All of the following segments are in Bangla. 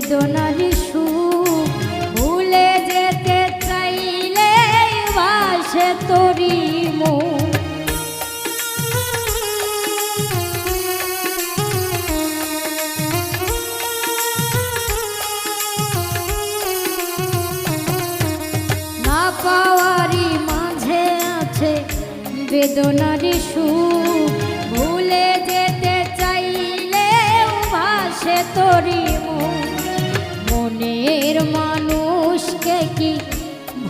বেদনারই সুখ ভুলে যেতে চাইলে বাসে তোরি মুখ। মাঝে আছে বেদনারই সুখ ভুলে যেতে চাইলে ভাসে তোরি মনের মানুষকে কি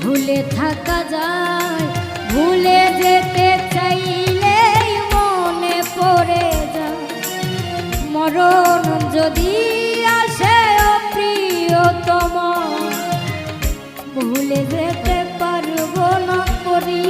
ভুলে থাকা যায়? ভুলে যেতে চাইলে মনে পড়ে যায়। মরণ যদি আসে প্রিয়তম ভুলে যেতে পারব না করিও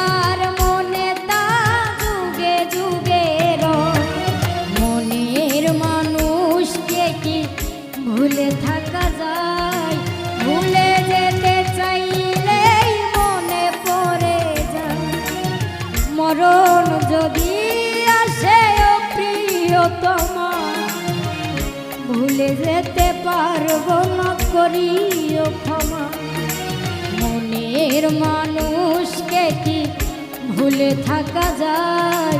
ভুলে থাকা যায়, ভুলে যেতে চাইলেই মনে পড়ে যায়। মরণ যদি আসে ও প্রিয়তমা, ভুলে যেতে পারব না করিও ক্ষমা। মনের মানুষকে কি ভুলে থাকা যায়?